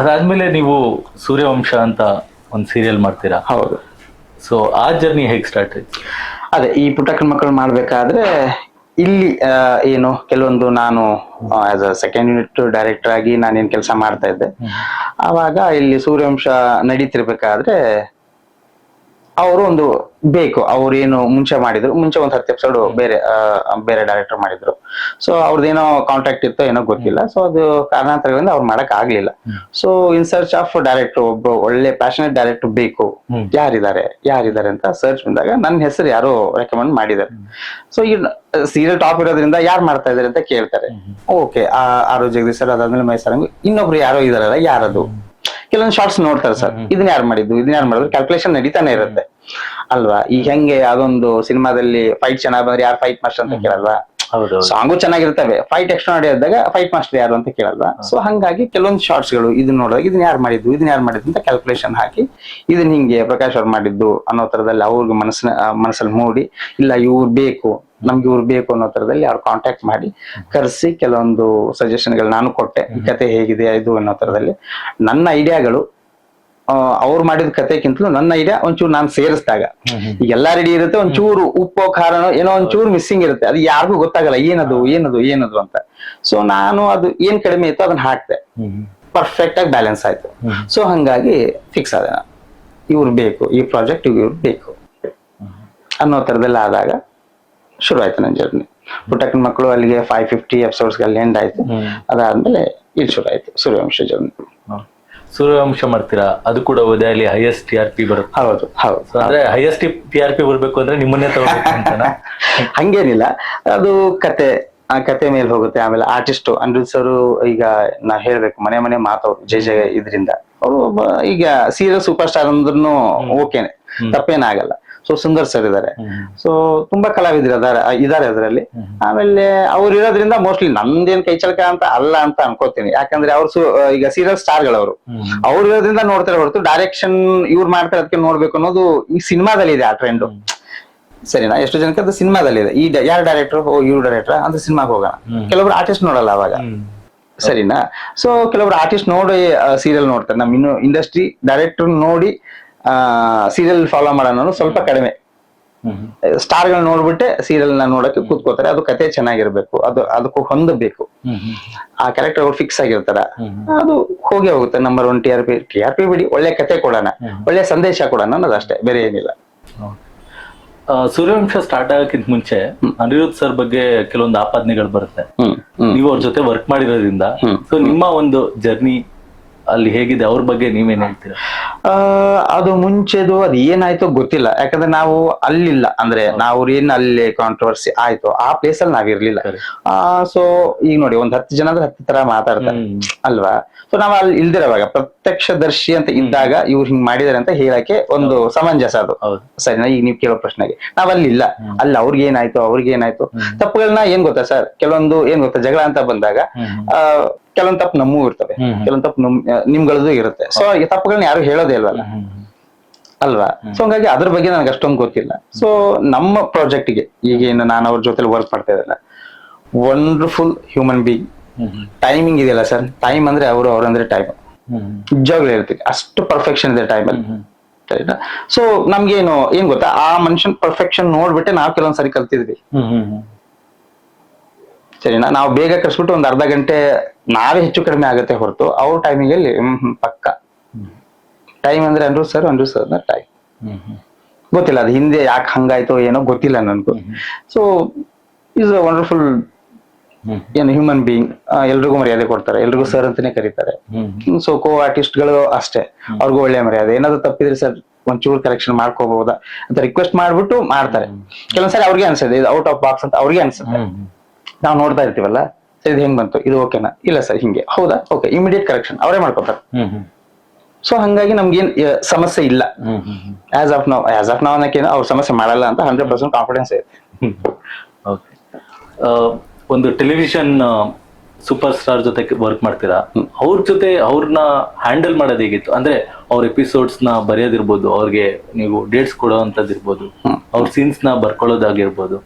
ಅದಾದ್ಮೇಲೆ ನೀವು ಸೂರ್ಯವಂಶ ಅಂತ ಒಂದು ಸೀರಿಯಲ್ ಮಾಡ್ತೀರಾ? ಹೌದು. ಸೊ ಆ ಜರ್ನಿ ಹೇಗೆ ಸ್ಟಾರ್ಟ್ ಆಯ್ತು? ಅದೇ ಈ ಪುಟ್ಟಕ್ಕನ ಮಕ್ಕಳು ಮಾಡಬೇಕಾದ್ರೆ ಇಲ್ಲಿ ಏನು ಕೆಲವೊಂದು ನಾನು as a second unit director ಆಗಿ ನಾನೇನ್ ಕೆಲಸ ಮಾಡ್ತಾ ಇದ್ದೆ. ಆವಾಗ ಇಲ್ಲಿ ಸೂರ್ಯವಂಶ ನಡೀತಿರ್ಬೇಕಾದ್ರೆ ಅವರು ಒಂದು ಬೇಕು ಅವ್ರು ಏನು ಮುಂಚೆ ಮಾಡಿದ್ರು ಮುಂಚೆ ಒಂದು ಹತ್ತು ಎಪಿಸೋಡ್ ಬೇರೆ ಬೇರೆ ಡೈರೆಕ್ಟರ್ ಮಾಡಿದ್ರು. ಸೊ ಅವ್ರದ್ದೇನೋ ಕಾಂಟ್ಯಾಕ್ಟ್ ಇತ್ತೋ ಏನೋ ಗೊತ್ತಿಲ್ಲ. ಸೊ ಅದು ಕಾರಣಾಂತರಗಳಿಂದ ಅವ್ರು ಮಾಡಕ್ ಆಗ್ಲಿಲ್ಲ. So in search of director ಒಬ್ಬ ಒಳ್ಳೆ ಪ್ಯಾಷನೇಟ್ ಡೈರೆಕ್ಟರ್ ಬೇಕು. ಯಾರಿದ್ದಾರೆ ಯಾರಿದ್ದಾರೆ ಅಂತ ಸರ್ಚ್ ಬಂದಾಗ ನನ್ನ ಹೆಸರು ಯಾರು ರೆಕಮೆಂಡ್ ಮಾಡಿದ್ದಾರೆ. ಸೊ ಈ ಸೀರಿಯಲ್ ಟಾಪ್ ಇರೋದ್ರಿಂದ ಯಾರು ಮಾಡ್ತಾ ಇದಾರೆ ಅಂತ ಕೇಳ್ತಾರೆ. ಓಕೆ ಆರು ಜಗದೀಶ್ ಸರ್ ಅದಾದ್ಮೇಲೆ ಮೈಸೂರಂಗ್ ಇನ್ನೊಬ್ರು ಯಾರೋ ಇದಾರಲ್ಲ ಯಾರದು? ಕೆಲವೊಂದು ಶಾರ್ಟ್ಸ್ ನೋಡ್ತಾರೆ ಸರ್ ಇದನ್ನ ಯಾರು ಮಾಡಿದ್ದು? ಇದನ್ನ ಯಾರು ಮಾಡಿದ್ರು? ಕ್ಯಾಲ್ಕುಲೇಷನ್ ನಡೀತಾನೆ ಇರುತ್ತೆ. ಅಲ್ವಾ? ಈಗ ಹೆಂಗೆ ಅದೊಂದು ಸಿನಿಮಾದಲ್ಲಿ ಫೈಟ್ ಚೆನ್ನಾಗಿ ಬಂದ್ರೆ ಯಾರು ಫೈಟ್ ಮಾಸ್ಟರ್ ಅಂತ ಕೇಳಲ್ವಾ? ಹೌದು ಸಾಂಗು ಚೆನ್ನಾಗಿರ್ತವೆ. ಫೈಟ್ ಎಕ್ಸ್ಟ್ರಾ ಇದ್ದಾಗ ಫೈಟ್ ಮಾಸ್ಟರ್ ಯಾರು ಅಂತ ಕೇಳಲ್ವಾ? ಸೊ ಹಂಗಾಗಿ ಕೆಲವೊಂದು ಶಾರ್ಟ್ಸ್ಗಳು ಇದನ್ನ ನೋಡಿದಾಗ ಇದನ್ನ ಯಾರು ಮಾಡಿದ್ದು ಇದನ್ನ ಯಾರು ಮಾಡಿದ್ದು ಅಂತ ಕ್ಯಾಲ್ಕುಲೇಷನ್ ಹಾಕಿ ಇದನ್ನ ಹಿಂಗೆ ಪ್ರಕಾಶ್ ಅವ್ರು ಮಾಡಿದ್ದು ಅನ್ನೋ ತರದಲ್ಲಿ ಅವ್ರಿಗೆ ಮನಸ್ಸಿನ ಮನಸ್ಸಲ್ಲಿ ಮೂಡಿ ಇಲ್ಲ ಇವ್ರು ಬೇಕು ನಮ್ಗೆ ಇವ್ರು ಬೇಕು ಅನ್ನೋ ತರದಲ್ಲಿ ಅವ್ರು ಕಾಂಟ್ಯಾಕ್ಟ್ ಮಾಡಿ ಕರೆಸಿ ಕೆಲವೊಂದು ಸಜೆಷನ್ಗಳು ನಾನು ಕೊಟ್ಟೆ. ಈ ಕತೆ ಹೇಗಿದೆ ಇದು ಅನ್ನೋ ತರದಲ್ಲಿ ನನ್ನ ಐಡಿಯಾಗಳು ಅವ್ರು ಮಾಡಿದ ಕಥೆಗಿಂತಲೂ ನನ್ನ ಐಡಿಯಾ ಒಂಚೂರು ನಾನು ಸೇರಿಸಿದಾಗ. ಈಗ ಎಲ್ಲಾ ರೆಡಿ ಇರುತ್ತೆ ಒಂಚೂರು ಉಪ್ಪು ಖಾರನೋ ಏನೋ ಒಂಚೂರು ಮಿಸ್ಸಿಂಗ್ ಇರುತ್ತೆ. ಅದು ಯಾರಿಗೂ ಗೊತ್ತಾಗಲ್ಲ ಏನದು ಏನದು ಏನದು ಅಂತ. ಸೊ ನಾನು ಅದು ಏನ್ ಕಡಿಮೆ ಇತ್ತು ಅದನ್ನ ಹಾಕ್ದೆ. ಪರ್ಫೆಕ್ಟ್ ಆಗಿ ಬ್ಯಾಲೆನ್ಸ್ ಆಯ್ತು. ಸೊ ಹಂಗಾಗಿ ಫಿಕ್ಸ್ ಆದ ಇವ್ರು ಬೇಕು ಈ ಪ್ರಾಜೆಕ್ಟ್ ಇವ್ರು ಬೇಕು. ಅನ್ನೋ ತರದೆಲ್ಲ ಆದಾಗ ಶುರು ಆಯ್ತು ನನ್ನ ಜರ್ನಿ ಪುಟ್ಟಕ್ಕನ ಮಕ್ಕಳು ಅಲ್ಲಿಗೆ ಫೈವ್ ಫಿಫ್ಟಿ ಎಪಿಸೋಡ್ಸ್ ಅಲ್ಲಿ ಎಂಡ್ ಆಯ್ತು. ಅದಾದ್ಮೇಲೆ ಇಲ್ಲಿ ಶುರು ಆಯ್ತು ಸೂರ್ಯವಂಶ ಜರ್ನಿ ಸೂರ್ಯವಂಶ ಮಾಡ್ತೀರಾ? ಅದು ಕೂಡ ಉದಯಲ್ಲಿ ಹೈಯೆಸ್ಟ್ ಟಿ ಆರ್ ಪಿ ಬರುತ್ತೆ. ಹೌದು ಹೌದು ಅಂದ್ರೆ ಹೈಯೆಸ್ಟ್ ಟಿ ಆರ್ ಪಿ ಬರ್ಬೇಕು ಅಂದ್ರೆ ನಿಮ್ಮನ್ನೇ ತಗೋಬೇಕು ಅಂತನಾ? ಹಂಗೇನಿಲ್ಲ. ಅದು ಕತೆ ಆ ಕತೆ ಮೇಲೆ ಹೋಗುತ್ತೆ. ಆಮೇಲೆ ಆರ್ಟಿಸ್ಟ್ ಅನಿರುದ್ ಸರ್ ಈಗ ನಾ ಹೇಳ್ಬೇಕು ಮನೆ ಮನೆ ಮಾತವ್ರು ಜೈ ಜಯ ಇದರಿಂದ. ಅವರು ಒಬ್ಬ ಈಗ ಸೀರಿಯಲ್ ಸೂಪರ್ ಸ್ಟಾರ್ ಅಂದ್ರೂ ಓಕೆನೆ ತಪ್ಪೇನಾಗಲ್ಲ. ಸೊ ಸುಂದರ್ ಸರ್ ಇದಾರೆ. ಸೊ ತುಂಬಾ ಕಲಾವಿದ್ರು ಇದಾರೆ ಇದಾರೆ ಅದರಲ್ಲಿ. ಆಮೇಲೆ ಅವ್ರು ಇರೋದ್ರಿಂದ ಮೋಸ್ಟ್ಲಿ ನಂದೇನ್ ಕೈ ಚಳಕ ಅಂತ ಅಲ್ಲ ಅಂತ ಅನ್ಕೋತೀನಿ. ಯಾಕಂದ್ರೆ ಅವ್ರು ಈಗ ಸೀರಿಯಲ್ ಸ್ಟಾರ್ಗಳವರು ಅವ್ರು ಇರೋದ್ರಿಂದ ನೋಡ್ತಾರೆ ಹೊರತು ಡೈರೆಕ್ಷನ್ ಇವ್ರು ಮಾಡ್ತಾರೆ ಅದಕ್ಕೆ ನೋಡ್ಬೇಕು ಅನ್ನೋದು ಈ ಸಿನಿಮಾದಲ್ಲಿ ಇದೆ ಆ ಟ್ರೆಂಡ್ ಸರಿನಾ? ಎಷ್ಟು ಜನಕ್ಕೆ ಅದು ಸಿನಿಮಾದಲ್ಲಿ ಇದೆ ಈ ಯಾರು ಡೈರೆಕ್ಟರ್ ಇವ್ರು ಡೈರೆಕ್ಟರ್ ಅಂತ ಸಿನಿಮಾಗೆ ಹೋಗೋಣ. ಕೆಲವರು ಆರ್ಟಿಸ್ಟ್ ನೋಡಲ್ಲ ಅವಾಗ. ಸರಿನಾ? ಸೊ ಕೆಲವರು ಆರ್ಟಿಸ್ಟ್ ನೋಡಿ ಸೀರಿಯಲ್ ನೋಡ್ತಾರೆ. ನಮ್ಮ ಇನ್ನು ಇಂಡಸ್ಟ್ರಿ ಡೈರೆಕ್ಟರ್ ನೋಡಿ ಸೀರಿಯಲ್ ಫಾಲೋ ಮಾಡೋಣ ಸ್ವಲ್ಪ ಕಡಿಮೆ. ಸ್ಟಾರ್ಗಳು ನೋಡ್ಬಿಟ್ಟೆ ಸೀರಿಯಲ್ನ ನೋಡಕ್ಕೆ ಕೂತ್ಕೋತಾರೆ. ಅದು ಕತೆ ಚೆನ್ನಾಗಿರ್ಬೇಕು. ಅದು ಅದಕ್ಕೂ ಹೊಂದಬೇಕು. ಆ ಕ್ಯಾರೆಕ್ಟರ್ ಅವ್ರು ಫಿಕ್ಸ್ ಆಗಿರ್ತಾರ. ಅದು ಹೋಗಿ ಹೋಗುತ್ತೆ. Number one T R P T R P ಬಿಡಿ ಒಳ್ಳೆ ಕತೆ ಕೊಡೋಣ. ಒಳ್ಳೆ ಸಂದೇಶ ಕೊಡೋಣ ಅನ್ನೋದಷ್ಟೇ ಬೇರೆ ಏನಿಲ್ಲ. ಸೂರ್ಯವಂಶ ಸ್ಟಾರ್ಟ್ ಆಗಕ್ಕಿಂತ ಮುಂಚೆ ಅನಿರುದ್ ಸರ್ ಬಗ್ಗೆ ಕೆಲವೊಂದು ಆಪಾದನೆಗಳು ಬರುತ್ತೆ. ನೀವು ಅವ್ರ ಜೊತೆ ವರ್ಕ್ ಮಾಡಿರೋದ್ರಿಂದ. ಸೊ ನಿಮ್ಮ ಒಂದು ಜರ್ನಿ ಅಲ್ಲಿ ಹೇಗಿದೆ? ಅವ್ರ ಬಗ್ಗೆ ನೀವೇನ್ ಹೇಳ್ತೀರಾ? ಆ, ಅದು ಮುಂಚೆದು ಅದು ಏನಾಯ್ತೋ ಗೊತ್ತಿಲ್ಲ. ಯಾಕಂದ್ರೆ ನಾವು ಅಲ್ಲಿಲ್ಲ. ಅಂದ್ರೆ ನಾವು ಏನ್ ಅಲ್ಲಿ ಕಾಂಟ್ರವರ್ಸಿ ಆಯ್ತು. ಆ ಪ್ಲೇಸ್ ಅಲ್ಲಿ ನಾವಿರ್ಲಿಲ್ಲ. ಇರ್ಲಿಲ್ಲ ಆ ಸೊ ಈಗ ನೋಡಿ ಒಂದ್ ಹತ್ತು ಜನ ಅಂದ್ರೆ ಹತ್ತು ತರ ಮಾತಾಡ್ತಾರೆ. ಅಲ್ವಾ? ಸೊ ನಾವ್ ಅಲ್ಲಿ ಇಲ್ದಿರೋವಾಗ ಪ್ರತ್ಯಕ್ಷದರ್ಶಿ ಅಂತ ಇದ್ದಾಗ ಇವ್ರು ಹಿಂಗ್ ಮಾಡಿದಾರೆ ಅಂತ ಹೇಳಕ್ಕೆ ಒಂದು ಸಮಂಜಸ ಅದು. ಸರಿ ಸರಿನಾ ಈಗ ನೀವ್ ಕೇಳೋ ಪ್ರಶ್ನೆಗೆ. ನಾವ್ ಅಲ್ಲಿ ಇಲ್ಲ. ಅಲ್ಲಿ ಅವ್ರಿಗೆ ಏನಾಯ್ತು ಅವ್ರಿಗೆ ಏನಾಯ್ತು. ತಪ್ಪುಗಳನ್ನ ಏನ್ ಗೊತ್ತಾ ಸರ್? ಕೆಲವೊಂದು ಏನ್ ಗೊತ್ತಾ? ಜಗಳ ಅಂತ ಬಂದಾಗ ಆ, ಕೆಲವೊಂದ್ ತಪ್ಪು ನಮ್ಮೂ ಇರ್ತವೆ. ಕೆಲವೊಂದ್ ತಪ್ಪು ನಮ್ ನಿಮ್ಗಳದ್ದು ಇರುತ್ತೆ. ಸೊ ಈ ತಪ್ಪುಗಳನ್ನ ಯಾರು ಹೇಳೋದೇ ಇಲ್ವಲ್ಲ? ಅಲ್ವಾ? ಸೊ ಹಂಗಾಗಿ ಅದ್ರ ಬಗ್ಗೆ ನನಗೆ ಅಷ್ಟೊಂದು ಗೊತ್ತಿಲ್ಲ. ಸೊ ನಮ್ಮ ಪ್ರಾಜೆಕ್ಟ್ಗೆ ಈಗೇನು ನಾನು ಅವ್ರ ಜೊತೆ ವರ್ಕ್ ಮಾಡ್ತಾ ಇದ್ದಲ್ಲ ವಂಡರ್ಫುಲ್ ಹ್ಯೂಮನ್ ಬೀಯಿಂಗ್ ಟೈಮಿಂಗ್ ಇದೆಯಲ್ಲ ಸರ್? ಟೈಮ್ ಅಂದ್ರೆ ಅವರು ಅವ್ರಂದ್ರೆ ಟೈಮ್ ನಿಜವಾಗ್ಲೂ ಇರ್ತೀವಿ ಅಷ್ಟು ಪರ್ಫೆಕ್ಷನ್ ಇದೆ ಟೈಮಲ್ಲಿ ಅಲ್ಲಿ. ಸೊ ನಮ್ಗೇನು ಏನ್ ಗೊತ್ತಾ? ಆ ಮನುಷ್ಯನ್ ಪರ್ಫೆಕ್ಷನ್ ನೋಡ್ಬಿಟ್ಟೆ ನಾವು ಕೆಲವೊಂದ್ಸರಿ ಕಲ್ತಿದ್ವಿ. ಸರಿನಾ? ನಾವು ಬೇಗ ಕರ್ಸ್ಬಿಟ್ಟು ಒಂದ್ ಅರ್ಧ ಗಂಟೆ ನಾವೇ ಹೆಚ್ಚು ಕಡಿಮೆ ಆಗುತ್ತೆ ಹೊರತು ಅವ್ರ ಟೈಮಿಂಗ್ ಅಲ್ಲಿ ಹ್ಮ್ ಹ್ಮ್ ಪಕ್ಕ. ಟೈಮ್ ಅಂದ್ರೆ ಅಂದ್ರು ಸರ್ ಅಂದ್ರು ಸರ್ ಟೈಮ್ ಗೊತ್ತಿಲ್ಲ ಅದು ಹಿಂದೆ ಯಾಕೆ ಹಂಗಾಯ್ತು ಏನೋ ಗೊತ್ತಿಲ್ಲ ನನ್ಗೂ. ಸೊ ಇಸ್ ಅ ವಂಡರ್ಫುಲ್ ಏನು ಹ್ಯೂಮನ್ ಬೀಯಿಂಗ್ ಎಲ್ರಿಗೂ ಮರ್ಯಾದೆ ಕೊಡ್ತಾರೆ. ಎಲ್ರಿಗೂ ಸರ್ ಅಂತಾನೆ ಕರೀತಾರೆ. ಸೊ ಕೋ ಗಳು ಅಷ್ಟೇ. ಅವ್ರಿಗೂ ಒಳ್ಳೆ ಮರ್ಯಾದೆ. ಏನಾದ್ರು ತಪ್ಪಿದ್ರೆ ಸರ್ ಒಂಚೂರು ಕರೆಕ್ಷನ್ ಮಾಡ್ಕೋಬಹುದಾ ಅಂತ ರಿಕ್ವೆಸ್ಟ್ ಮಾಡ್ಬಿಟ್ಟು ಮಾಡ್ತಾರೆ. ಕೆಲವೊಂದ್ಸರಿ ಅವ್ರಿಗೆ ಅನ್ಸುತ್ತೆ ಇದು ಔಟ್ ಆಫ್ ಬಾಕ್ಸ್ ಅಂತ ಅವ್ರಿಗೆ ಅನ್ಸುತ್ತೆ. ನಾವು ನೋಡ್ತಾ ಇರ್ತೀವಲ್ಲ? ಇದು ಹೆಂಗ್ ಬಂತು? ಇದು ಓಕೆನಾ ಇಲ್ಲ ಸರ್ ಹಿಂಗೆ. ಹೌದಾ? ಓಕೆ ಇಮಿಡಿಯೇಟ್ ಕರೆಕ್ಷನ್ ಅವರೇ ಮಾಡ್ಕೊತಾರೆ ಸೊ ಹಂಗಾಗಿ ನಮ್ಗೆ ಆ, ಸಮಸ್ಯೆ ಇಲ್ಲ. ಆಸ್ ಆಫ್ ನಾವ್ ಆಸ್ ಆಫ್ ನಾವ್ ಅನ್ನೋಕೇನು ಅವ್ರ ಸಮಸ್ಯೆ ಮಾಡಲ್ಲ ಅಂತ ಹಂಡ್ರೆಡ್ ಪರ್ಸೆಂಟ್ ಕಾನ್ಫಿಡೆನ್ಸ್ ಇದೆ. ಓಕೆ ಒಂದು ಟೆಲಿವಿಷನ್ ಸೂಪರ್ ಸ್ಟಾರ್ ಜೊತೆ ವರ್ಕ್ ಮಾಡ್ತೀರಾ? ಅವ್ರ ಜೊತೆ ಅವ್ರನ್ನ ಹ್ಯಾಂಡಲ್ ಮಾಡೋದು ಹೇಗಿತ್ತು? ಅಂದ್ರೆ ಅವ್ರ ಎಪಿಸೋಡ್ಸ್ನ ಬರೆಯೋದಿರ್ಬೋದು ಅವ್ರಿಗೆ ನೀವು ಡೇಟ್ಸ್ ಕೊಡೋ ಇರ್ಬೋದು ಅವ್ರ ಸೀನ್ಸ್ನ ಬರ್ಕೊಳ್ಳೋದಾಗಿರ್ಬೋದು.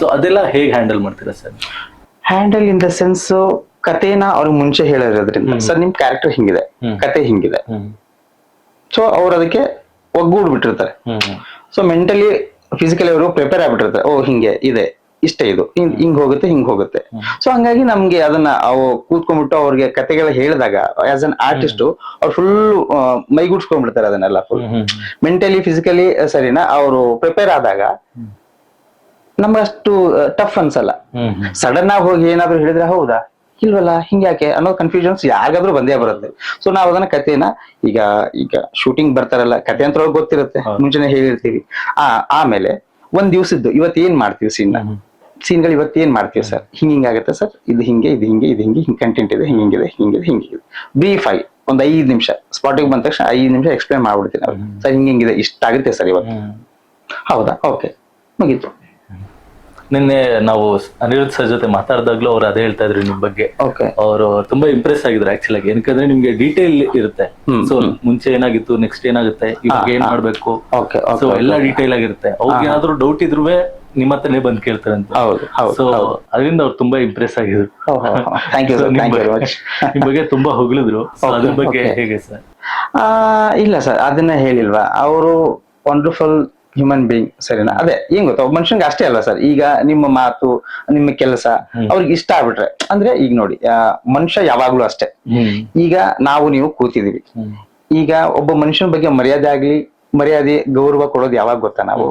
ಸೊ ಅದೆಲ್ಲ ಹೇಗೆ ಹ್ಯಾಂಡಲ್ ಮಾಡ್ತೀರಾ sir handle in the sense ಕಥೆನ ಅವ್ರಿಗೆ ಮುಂಚೆ ಹೇಳಿರೋದ್ರಿಂದ. ಸರ್ ನಿಮ್ ಕ್ಯಾರೆಕ್ಟರ್ ಹಿಂಗಿದೆ. ಕತೆ ಹಿಂಗಿದೆ. ಸೊ ಅವ್ರು ಅದಕ್ಕೆ ಒಗ್ಗೂಡ್ ಬಿಟ್ಟಿರ್ತಾರೆ ಹ್ಮ್. ಸೊ ಮೆಂಟಲಿ ಫಿಸಿಕಲಿ ಅವರು ಪ್ರಿಪೇರ್ ಆಗ್ಬಿಟ್ಟಿರ್ತಾರೆ. ಓ ಹಿಂಗೆ ಇದೆ ಇಷ್ಟೇ ಇದು. ಹಿಂಗ್ ಹಿಂಗ್ ಹೋಗುತ್ತೆ ಹಿಂಗ್ ಹೋಗುತ್ತೆ. ಸೊ ಹಂಗಾಗಿ ನಮ್ಗೆ ಅದನ್ನ ಅವು ಕೂತ್ಕೊಂಡ್ಬಿಟ್ಟು ಅವ್ರಿಗೆ ಕತೆಗಳ ಹೇಳಿದಾಗ ಆಸ್ ಅನ್ ಆರ್ಟಿಸ್ಟ್ ಅವ್ರು ಫುಲ್ ಮೈಗೂಡ್ಸ್ಕೊಂಡ್ಬಿಡ್ತಾರೆ ಅದನ್ನೆಲ್ಲ ಫುಲ್ ಮೆಂಟಲಿ ಫಿಸಿಕಲಿ ಸರಿನಾ ಅವರು ಪ್ರಿಪೇರ್ ಆದಾಗ ನಮ್ಗೆ ಅಷ್ಟು ಟಫ್ ಅನ್ಸಲ್ಲ. ಸಡನ್ ಆಗಿ ಹೋಗಿ ಏನಾದ್ರು ಹೇಳಿದ್ರೆ ಹೌದಾ? ಇಲ್ವಲ್ಲ ಹಿಂಗ್ಯಾಕೆ? ಅನ್ನೋ ಕನ್ಫ್ಯೂಷನ್ಸ್ ಯಾರಿಗಾದ್ರೂ ಬಂದೇ ಬರುತ್ತೆ. ಸೊ ನಾವು ಅದನ್ನ ಕಥೆನ ಈಗ ಈಗ ಶೂಟಿಂಗ್ ಬರ್ತಾರಲ್ಲ ಕತೆ ಅಂತ ಗೊತ್ತಿರುತ್ತೆ. ಮುಂಚೆನೆ ಹೇಳಿರ್ತೀವಿ. ಆ ಆಮೇಲೆ ಒಂದ್ ದಿವ್ಸದ್ದು ಇವತ್ತು ಏನ್ ಮಾಡ್ತೀವಿ ಸೀನ್ ಸೀನ್ಗಳು ಇವತ್ತು ಏನ್ ಮಾಡ್ತೀವಿ ಸರ್ ಹಿಂಗ್ ಹಿಂಗಾಗತ್ತೆ ಸರ್ ಇದು ಹಿಂಗೆ ಇದು ಹಿಂಗೆ ಇದು ಹಿಂಗೆ ಹಿಂಗ್ ಕಂಟೆಂಟ್ ಇದೆ ಹಿಂಗಿದೆ ಹಿಂಗಿದೆ ಹಿಂಗಿದೆ ಬ್ರೀಫ್ ಆಗಿ ಒಂದ್ ಐದ್ ನಿಮಿಷ. ಸ್ಪಾಟಿಗೆ ಬಂದ ತಕ್ಷಣ ಐದ್ ನಿಮಿಷ ಎಕ್ಸ್ಪ್ಲೇನ್ ಮಾಡ್ಬಿಡ್ತೀನಿ. ಸರ್ ಹಿಂಗ್ ಹಿಂಗಿದೆ ಇಷ್ಟ ಆಗುತ್ತೆ ಸರ್ ಇವತ್ತು. ಹೌದಾ? ಓಕೆ ಮುಗೀತು. ನಿನ್ನೆ ನಾವು ಅನಿರುದ್ಧ ಸರ್ ಜೊತೆ ಮಾತಾಡಿದಾಗ್ಲೂ ಅವ್ರು ಅದೇ ಹೇಳ್ತಾ ಇದ್ರು ನಿಮ್ ಬಗ್ಗೆ. ಅವರು ತುಂಬಾ ಇಂಪ್ರೆಸ್ ಆಗಿದ್ರು ಆಕ್ಚುಲ್ ಆಗಿ. ಏನಕ್ಕಂದ್ರೆ ನಿಮ್ಗೆ ಡೀಟೇಲ್ ಇರುತ್ತೆ. ಸೊ ಮುಂಚೆ ಏನಾಗಿತ್ತು ನೆಕ್ಸ್ಟ್ ಏನಾಗುತ್ತೆ ಇವಾಗ ಏನ್ ಮಾಡ್ಬೇಕು? ಸೊ ಎಲ್ಲಾ ಡೀಟೇಲ್ ಆಗಿರುತ್ತೆ. ಅವ್ರಿಗೆ ಏನಾದ್ರು ಡೌಟ್ ಇದ್ರು ನಿಮ್ಮ ಹತ್ರನೇ ಬಂದ್ ಕೇಳ್ತಾರೆ ಹೌದು ಹೌದು ಸೊ ಅದರಿಂದ ಅವ್ರು ತುಂಬಾ ಇಂಪ್ರೆಸ್ ಆಗಿದ್ರು. So, ನಿಮ್ ಬಗ್ಗೆ- ಮಚ್ ನಿಮ್ ಬಗ್ಗೆ ತುಂಬಾ ಹೊಗಳಿದ್ರು. So, Okay, ಅದ್ರ ಬಗ್ಗೆ okay. ಹೇಗೆ ಸರ್ ಇಲ್ಲ ಸರ್ ಅದನ್ನ ಹೇಳಿಲ್ವಾ? ಅವರು ವಂಡರ್ಫುಲ್ ಹ್ಯೂಮನ್ ಬೀಯಿಂಗ್ ಸರಿನಾ? ಅದೇ ಏನ್ ಗೊತ್ತಾ? ಒಬ್ಬ ಮನುಷ್ಯನ್ಗೆ ಅಷ್ಟೇ ಅಲ್ಲ ಸರ್. ಈಗ ನಿಮ್ಮ ಮಾತು ನಿಮ್ಮ ಕೆಲಸ ಅವ್ರಿಗೆ ಇಷ್ಟ ಆಗ್ಬಿಟ್ರೆ. ಅಂದ್ರೆ ಈಗ ನೋಡಿ ಮನುಷ್ಯ ಯಾವಾಗ್ಲೂ ಅಷ್ಟೇ. ಈಗ ನಾವು ನೀವು ಕೂತಿದೀವಿ ಈಗ ಒಬ್ಬ ಮನುಷ್ಯನ ಬಗ್ಗೆ ಮರ್ಯಾದೆ ಆಗ್ಲಿ ಮರ್ಯಾದೆ ಗೌರವ ಕೊಡೋದು ಯಾವಾಗ ಗೊತ್ತಾ ನಾವು?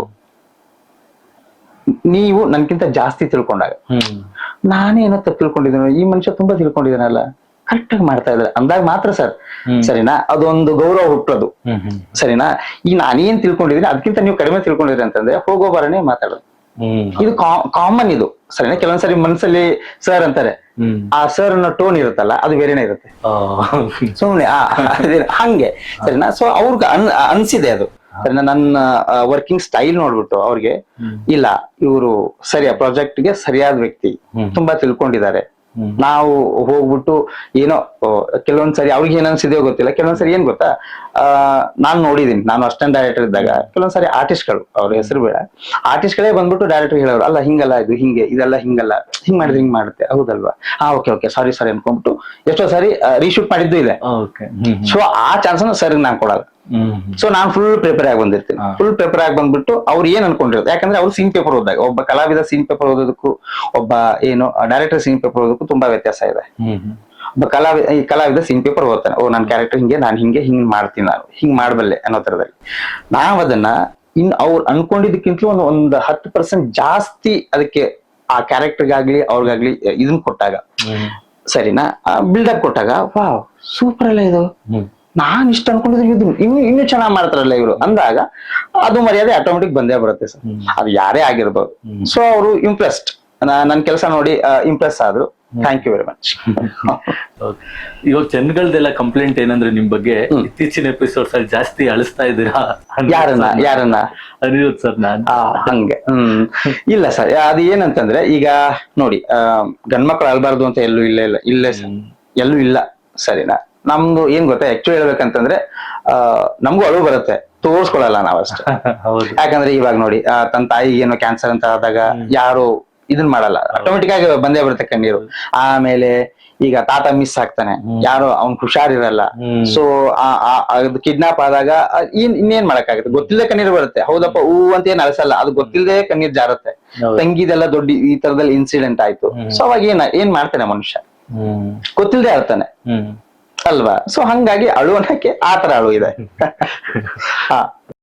ನೀವು ನನ್ಕಿಂತ ಜಾಸ್ತಿ ತಿಳ್ಕೊಂಡಾಗ. ನಾನೇನೋ ತಪ್ಪು ತಿಳ್ಕೊಂಡಿದ್ದೀನಿ ಈ ಮನುಷ್ಯ ತುಂಬಾ ತಿಳ್ಕೊಂಡಿದ್ದಾನಲ್ಲ. ಕರೆಕ್ಟ್ ಆಗಿ ಮಾಡ್ತಾ ಇದ್ದಾರೆ. ಅಂದಾಗ ಮಾತ್ರ ಸರ್. ಸರಿನಾ? ಅದೊಂದು ಗೌರವ ಹುಟ್ಟೋದು. ಸರಿನಾ? ಈಗ ನಾನೇನ್ ತಿಳ್ಕೊಂಡಿದೀನಿ ಅದಕ್ಕಿಂತ ನೀವು ಕಡಿಮೆ ತಿಳ್ಕೊಂಡಿದ್ರಿ ಅಂತಂದ್ರೆ ಹೋಗೋ ಬರನೇ ಮಾತಾಡೋದು. ಇದು ಕಾಮನ್ ಇದು. ಸರಿನಾ? ಕೆಲವೊಂದ್ಸರಿ ಮನಸ್ಸಲ್ಲಿ ಸರ್ ಅಂತಾರೆ. ಆ ಸರ್ ಅನ್ನೋ ಟೋನ್ ಇರುತ್ತಲ್ಲ ಅದು ಬೇರೆನೇ ಇರುತ್ತೆ. ಸುಮ್ನೆ ಹಂಗೆ. ಸರಿನಾ? ಸೊ ಅವ್ರಿಗೆ ಅನ್ ಅನ್ಸಿದೆ ಅದು. ಸರಿನಾ? ನನ್ನ ವರ್ಕಿಂಗ್ ಸ್ಟೈಲ್ ನೋಡ್ಬಿಟ್ಟು ಅವ್ರಿಗೆ ಇಲ್ಲ ಇವರು ಸರಿಯಾ ಪ್ರಾಜೆಕ್ಟ್ಗೆ ಸರಿಯಾದ ವ್ಯಕ್ತಿ. ತುಂಬಾ ತಿಳ್ಕೊಂಡಿದ್ದಾರೆ. ನಾವು ಹೋಗ್ಬಿಟ್ಟು ಏನೋ ಕೆಲವೊಂದ್ಸರಿ ಅವ್ರಿಗೆ ಏನ್ ಅನ್ಸಿದೆಯೋ ಗೊತ್ತಿಲ್ಲ ಕೆಲವೊಂದ್ಸರಿ ಏನ್ ಗೊತ್ತಾ? ಆ ನಾನ್ ನೋಡಿದೀನಿ ನಾನು ಅಸ್ಟೆಂಟ್ ಡೈರೆಕ್ಟರ್ ಇದ್ದಾಗ ಕೆಲವೊಂದ್ಸರಿ ಆರ್ಟಿಸ್ಟ್ಗಳು ಅವ್ರ ಹೆಸರು ಬೇಡ. ಆರ್ಟಿಸ್ಟ್ಗಳೇ ಬಂದ್ಬಿಟ್ಟು ಡೈರೆಕ್ಟರ್ ಹೇಳೋರು ಅಲ್ಲ ಹಿಂಗಲ್ಲ ಇದು ಹಿಂಗೆ ಇದೆಲ್ಲ ಹಿಂಗಲ್ಲ ಹಿಂಗ್ ಮಾಡಿದ್ರೆ ಹಿಂಗ್ ಮಾಡುತ್ತೆ ಹೌದಲ್ವಾ? ಹಾ ಓಕೆ ಓಕೆ ಸಾರಿ ಸಾರಿ ಅನ್ಕೊಂಡ್ಬಿಟ್ಟು ಎಷ್ಟೋ ಸಾರಿ ರೀಶೂಟ್ ಮಾಡಿದ್ದು ಇದೆ ಸೊ ಆ ಚಾನ್ಸ್ ಸರ್ ನಾನ್ ಕೊಡಲ್ಲ. ಸೊ ನಾನ್ ಫುಲ್ ಪ್ರಿಪೇರ್ ಆಗಿ ಬಂದಿರ್ತೀನಿ. ಫುಲ್ ಪೇಪರ್ ಆಗಿ ಬಂದ್ಬಿಟ್ಟು ಅವ್ರು ಏನ್ ಅನ್ಕೊಂಡಿರೋದು? ಯಾಕಂದ್ರೆ ಅವ್ರು ಸೀನ್ ಪೇಪರ್ ಓದಾಗ ಒಬ್ಬ ಕಲಾವಿದ ಸೀನ್ ಪೇಪರ್ ಓದೋದಕ್ಕೂ ಒಬ್ಬ ಏನು ಡೈರೆಕ್ಟರ್ ಸೀನ್ ಪೇಪರ್ ಓದೋದಕ್ಕೂ ತುಂಬಾ ವ್ಯತ್ಯಾಸ ಇದೆ. ಒಬ್ಬ ಕಲಾವಿದ ಈ ಕಲಾವಿದ ಸೀನ್ ಪೇಪರ್ ಓದ್ತಾನೆ. ಓ ನನ್ನ ಕ್ಯಾರೆಕ್ಟರ್ ಹಿಂಗೆ ನಾನು ಹಿಂಗೆ ಹಿಂಗ್ ಮಾಡ್ತೀನಿ ನಾನು. ಹಿಂಗ್ ಮಾಡಬಲ್ಲೆ ಅನ್ನೋ ತರದಲ್ಲಿ ನಾವು ಅದನ್ನ ಇನ್ ಅವ್ರು ಅನ್ಕೊಂಡಿದ್ದಕ್ಕಿಂತಲೂ ಒಂದು ಒಂದು ಹತ್ತು ಪರ್ಸೆಂಟ್ ಜಾಸ್ತಿ ಅದಕ್ಕೆ ಆ ಕ್ಯಾರೆಕ್ಟರ್ಗಾಗ್ಲಿ ಅವ್ರಿಗಾಗ್ಲಿ ಇದನ್ನ ಕೊಟ್ಟಾಗ. ಸರಿನಾ? ಬಿಲ್ಡಪ್ ಕೊಟ್ಟಾಗ ವಾವ್ ಸೂಪರ್ ಅಲ್ಲ ಇದು. ನಾನ್ ಇಷ್ಟ ಅನ್ಕೊಂಡಿದ್ರೆ ಇದು ಇನ್ನು ಇನ್ನು ಚೆನ್ನಾಗಿ ಮಾಡ್ತಾರಲ್ಲ ಇವರು. ಅಂದಾಗ ಅದು ಮರ್ಯಾದೆ ಆಟೋಮೆಟಿಕ್ ಬಂದೇ ಬರುತ್ತೆ ಸರ್. ಅದು ಯಾರೇ ಆಗಿರ್ಬೋದು. ಸೊ ಅವರು ಇಂಪ್ರೆಸ್ಡ್ ನನ್ ಕೆಲಸ ನೋಡಿ ಇಂಪ್ರೆಸ್ ಆದ್ರು. Thank you very much. ಇವಾಗ ಜನಗಳದೆಲ್ಲ ಕಂಪ್ಲೇಂಟ್ ಏನಂದ್ರೆ ನಿಮ್ ಬಗ್ಗೆ ಇತ್ತೀಚಿನ ಎಪಿಸೋಡ್ಸ್ ಅಲ್ಲಿ ಜಾಸ್ತಿ ಅಳಿಸ್ತಾ ಇದ್ದೀರಾ? ಯಾರನ್ನ ಯಾರನ್ನ? ಅನಿರುದ್ ಸರ್ ನಾನ್. ಹಂಗೆ. ಹ್ಮ್. ಇಲ್ಲ ಸರ್ ಅದು ಏನಂತಂದ್ರೆ ಈಗ ನೋಡಿ ಗಂಡ್ಮಕ್ಳು ಅಳಬಾರ್ದು ಅಂತ ಎಲ್ಲೂ ಇಲ್ಲ ಇಲ್ಲ ಇಲ್ಲೇ ಎಲ್ಲೂ ಇಲ್ಲ ಸರಿನಾ ನಮ್ದು ಏನ್ ಗೊತ್ತಾ ಆಕ್ಚುಲಿ ಹೇಳ್ಬೇಕಂತಂದ್ರೆ ಆ ನಮಗೂ ಅಳು ಬರುತ್ತೆ. ತೋರ್ಸ್ಕೊಳಲ್ಲ ನಾವಷ್ಟೇ. ಯಾಕಂದ್ರೆ ಇವಾಗ ನೋಡಿ ತನ್ನ ತಾಯಿಗೆ ಏನೋ ಕ್ಯಾನ್ಸರ್ ಅಂತ ಆದಾಗ ಯಾರು ಇದನ್ ಮಾಡಲ್ಲ. ಆಟೋಮೆಟಿಕ್ ಆಗಿ ಬಂದೇ ಬರುತ್ತೆ ಕಣ್ಣೀರು. ಆಮೇಲೆ ಈಗ ತಾತ ಮಿಸ್ ಆಗ್ತಾನೆ. ಯಾರು ಅವ್ನ್ ಹುಷಾರಿರಲ್ಲ. ಇರಲ್ಲ ಸೊ ಕಿಡ್ನಾಪ್ ಆದಾಗ ಇನ್ ಇನ್ನೇನ್ ಮಾಡಕ್ಕಾಗತ್ತೆ? ಗೊತ್ತಿಲ್ಲದೆ ಕಣ್ಣೀರ್ ಬರುತ್ತೆ. ಹೌದಪ್ಪ ಹೂ ಅಂತ ಏನ್ ಅಲಸಲ್ಲ ಅದು ಗೊತ್ತಿಲ್ಲದೆ ಕಣ್ಣೀರ್ ಜಾರತ್ತೆ. ತಂಗಿದೆಲ್ಲ ದೊಡ್ಡ ಈ ತರದಲ್ಲಿ ಇನ್ಸಿಡೆಂಟ್ ಆಯ್ತು. ಸೊ ಅವಾಗ ಏನ ಏನ್ ಮಾಡ್ತಾನೆ ಮನುಷ್ಯ? ಗೊತ್ತಿಲ್ಲದೆ ಅಳ್ತಾನೆ ಅಲ್ವಾ? ಸೊ ಹಂಗಾಗಿ ಅಳು ಅನ್ನಕ್ಕೆ ಆ ತರ ಅಳು ಇದೆ. ಹಾ